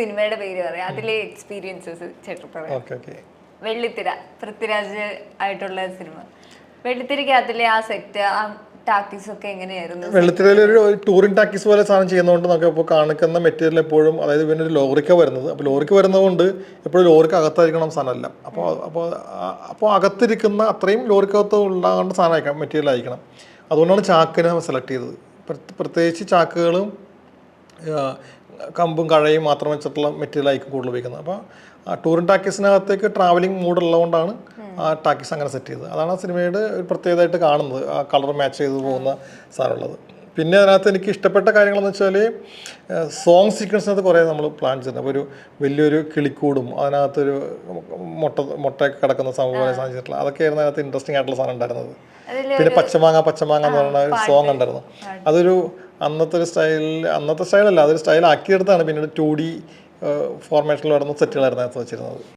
സിനിമയുടെ പേര് പറയാം. അതിലെ എക്സ്പീരിയൻസസ് ചേട്ടൻ പറയാം. വെള്ളിത്തിര പൃഥ്വിരാജ് ആയിട്ടുള്ള സിനിമ. വെള്ളിത്തിരക്കകത്തിലെ ആ സെറ്റ് ആ വെള്ളത്തിലെ ഒരു ടൂറിംഗ് ടാക്കീസ് പോലെ സാധനം ചെയ്യുന്നതുകൊണ്ട് നമുക്ക് ഇപ്പോൾ കാണിക്കുന്ന മെറ്റീരിയൽ എപ്പോഴും അതായത് പിന്നെ ഒരു ലോറിക്ക വരുന്നത്. അപ്പോൾ ലോറിക്ക് വരുന്നതുകൊണ്ട് എപ്പോഴും ലോറിക്ക് അകത്തായിരിക്കണം സാധനമല്ല അപ്പോൾ അപ്പോൾ അപ്പോൾ അകത്തിരിക്കുന്ന അത്രയും ലോറിക്കകത്ത് ഉണ്ടാകേണ്ട സാധനം അയക്കണം മെറ്റീരിയൽ ആയിരിക്കണം. അതുകൊണ്ടാണ് ചാക്കിനെ സെലക്ട് ചെയ്തത്. പ്രത്യേകിച്ച് ചാക്കുകളും കമ്പും കഴയും മാത്രം വെച്ചിട്ടുള്ള മെറ്റീരിയലായിരിക്കും കൂടുതൽ ഉപയോഗിക്കുന്നത്. അപ്പോൾ ആ ടൂറിംഗ് ടാക്കീസിനകത്തേക്ക് ട്രാവലിംഗ് മൂഡ് ഉള്ളതുകൊണ്ടാണ് ആ ടാക്കീസ് അങ്ങനെ സെറ്റ് ചെയ്തത്. അതാണ് ആ സിനിമയുടെ ഒരു പ്രത്യേകതയായിട്ട് കാണുന്നത്. ആ കളർ മാച്ച് ചെയ്ത് പോകുന്ന സാധനമുള്ളത് പിന്നെ അതിനകത്ത് എനിക്ക് ഇഷ്ടപ്പെട്ട കാര്യങ്ങളെന്ന് വെച്ചാൽ സോങ് സീക്വൻസിനകത്ത് കുറേ നമ്മൾ പ്ലാൻ ചെയ്യുന്നത് അപ്പോൾ ഒരു വലിയൊരു കിളിക്കൂടും അതിനകത്തൊരു മുട്ട മുട്ടയൊക്കെ കിടക്കുന്ന സംഭവം സാധിച്ചിട്ടുള്ള അതൊക്കെയായിരുന്നു അതിനകത്ത് ഇൻട്രസ്റ്റിംഗ് ആയിട്ടുള്ള സാധനം ഉണ്ടായിരുന്നത്. പിന്നെ പച്ചമാങ്ങ പച്ചമാങ്ങ എന്ന് പറയുന്ന ഒരു സോങ് ഉണ്ടായിരുന്നു. അതൊരു അന്നത്തെ ഒരു സ്റ്റൈലിൽ അന്നത്തെ സ്റ്റൈലല്ല അതൊരു സ്റ്റൈൽ ആക്കിയെടുത്താണ് പിന്നീട് ടു ഡി ഫോർമാറ്റിൽ വരുന്ന സെറ്റുകളായിരുന്നു അതിനകത്ത് വെച്ചിരുന്നത്.